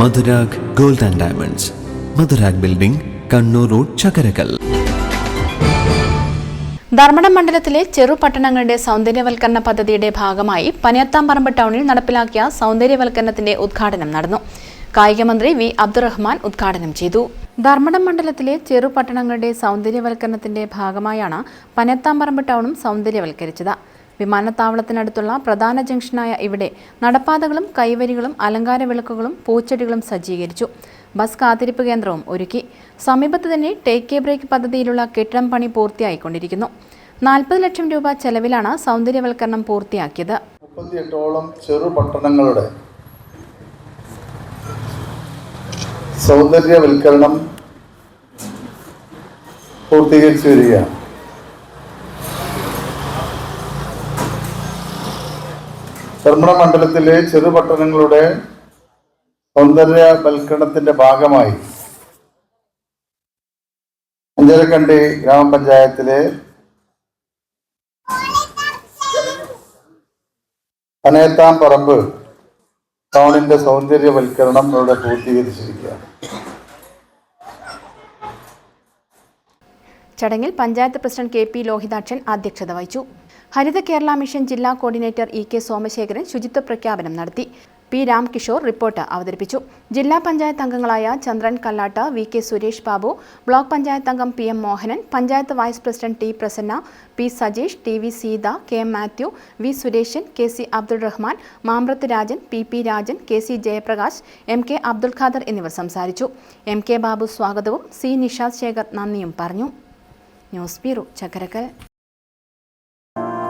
Madhurag gold and diamonds. Madhurag building Kannur road Chakarakal. Dharmadam മണ്ഡലത്തിലെ ചെറുപട്ടണങ്ങളുടെ സൗന്ദര്യവൽക്കരണ പദ്ധതിയുടെ ഭാഗമായി പനിയത്താംപറമ്പ് ടൗണിൽ നടപ്പിലാക്കിയ സൗന്ദര്യവൽക്കരണത്തിന്റെ ഉദ്ഘാടനം നടന്നു. കായികമന്ത്രി വി. അബ്ദുറഹ്മാൻ ഉദ്ഘാടനം ചെയ്തു. ധർമ്മടം മണ്ഡലത്തിലെ ചെറുപട്ടണങ്ങളുടെ സൗന്ദര്യവൽക്കരണത്തിന്റെ ഭാഗമായാണ് പനയത്താംപറമ്പ് ടൗണും സൗന്ദര്യവൽക്കരിച്ചത്. വിമാനത്താവളത്തിനടുത്തുള്ള പ്രധാന ജംഗ്ഷനായ ഇവിടെ നടപ്പാതകളും കൈവരികളും അലങ്കാര വിളക്കുകളും പൂച്ചെടികളും സജ്ജീകരിച്ചു. ബസ് കാത്തിരിപ്പ് കേന്ദ്രവും ഒരുക്കി. സമീപത്ത് തന്നെ ടേക്ക് എ ബ്രേക്ക് പദ്ധതിയിലുള്ള കെട്ടിടം പണി പൂർത്തിയായിക്കൊണ്ടിരിക്കുന്നു. നാൽപ്പത് ലക്ഷം രൂപ ചെലവിലാണ് സൗന്ദര്യവൽക്കരണം പൂർത്തിയാക്കിയത്. മുപ്പത്തിയെട്ടോളം ചെറുപട്ടണങ്ങളുടെ സൗന്ദര്യവൽക്കരണം പൂർത്തീകരിച്ചു വരികയാണ്. ധർമ്മട മണ്ഡലത്തിലെ ചെറുപട്ടണങ്ങളുടെ സൗന്ദര്യവൽക്കരണത്തിന്റെ ഭാഗമായി അഞ്ചരക്കണ്ടി ഗ്രാമപഞ്ചായത്തിലെ പനയത്താം പറമ്പ് ടൗണിന്റെ സൗന്ദര്യവൽക്കരണം ഇവിടെ പൂർത്തീകരിച്ചിരിക്കുകയാണ്. ചടങ്ങിൽ panchayat president K P Lohithakshan അധ്യക്ഷത വഹിച്ചു. ഹരിത കേരള മിഷൻ ജില്ലാ കോർഡിനേറ്റർ ഇ കെ സോമശേഖരൻ ശുചിത്വ പ്രഖ്യാപനം നടത്തി. പി രാംകിഷോർ റിപ്പോർട്ട് അവതരിപ്പിച്ചു. ജില്ലാ പഞ്ചായത്ത് അംഗങ്ങളായ Chandran Kallat V K Suresh Babu block panchayat അംഗം P M Mohanan panchayat vice president T Prasanna P Sajeesh T V Seetha K M Mathew V Sureshan K C Abdul Rahman Mambrath Rajan P P Rajan K C Jayaprakash M K Abdul Khader എന്നിവർ സംസാരിച്ചു. M K Babu സ്വാഗതവും C Nishad Shekhar നന്ദിയും പറഞ്ഞു. News bureau Chakkarakkal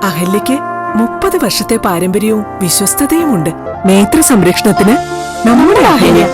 അഹല്യയ്ക്ക് മുപ്പത് വർഷത്തെ പാരമ്പര്യവും വിശ്വസ്തതയുമുണ്ട്. നേത്ര സംരക്ഷണത്തിന് നമ്മുടെ അഹല്യ